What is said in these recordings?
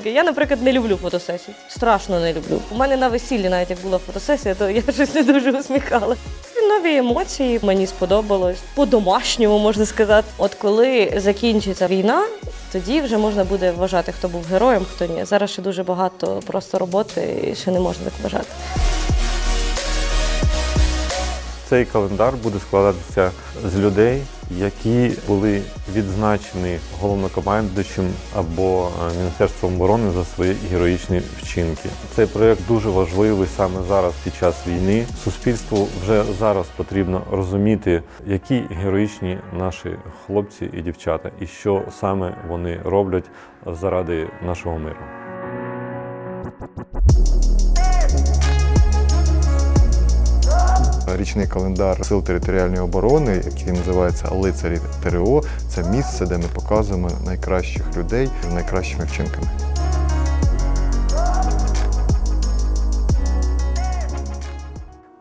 таке. Я, наприклад, не люблю фотосесії. Страшно не люблю. У мене на весіллі, навіть як була фотосесія, то я щось не дуже усміхала. Нові емоції мені сподобалось. По-домашньому можна сказати. От коли закінчиться війна, тоді вже можна буде вважати, хто був героєм, хто ні. Зараз ще дуже багато просто роботи, і ще не можна так вважати. Цей календар буде складатися з людей, які були відзначені головнокомандуючим або е, Міністерством оборони за свої героїчні вчинки. Цей проєкт дуже важливий саме зараз під час війни. Суспільству вже зараз потрібно розуміти, які героїчні наші хлопці і дівчата, і що саме вони роблять заради нашого миру. Річний календар сил територіальної оборони, який називається Лицарі ТРО, це місце, де ми показуємо найкращих людей з найкращими вчинками.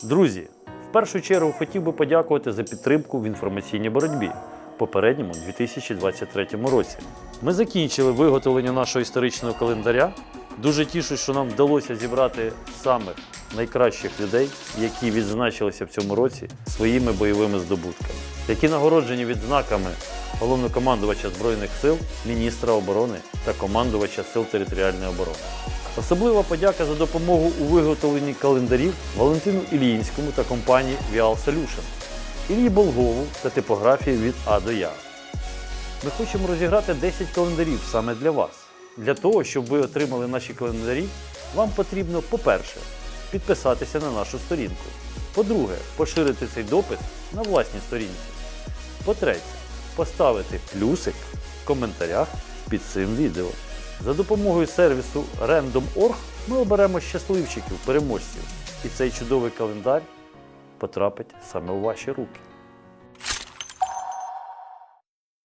Друзі, в першу чергу хотів би подякувати за підтримку в інформаційній боротьбі попередньому 2023 році. Ми закінчили виготовлення нашого історичного календаря. Дуже тішусь, що нам вдалося зібрати самих найкращих людей, які відзначилися в цьому році своїми бойовими здобутками, які нагороджені відзнаками головнокомандувача Збройних сил, міністра оборони та командувача сил територіальної оборони. Особлива подяка за допомогу у виготовленні календарів Валентину Іліїнському та компанії Vial Solution, Іллі Болгову та типографії від А до Я. Ми хочемо розіграти 10 календарів саме для вас. Для того, щоб ви отримали наші календарі, вам потрібно, по-перше, підписатися на нашу сторінку. По-друге, поширити цей допис на власній сторінці. По-третє, поставити плюсик в коментарях під цим відео. За допомогою сервісу Random.org ми оберемо щасливчиків, переможців, і цей чудовий календар потрапить саме у ваші руки.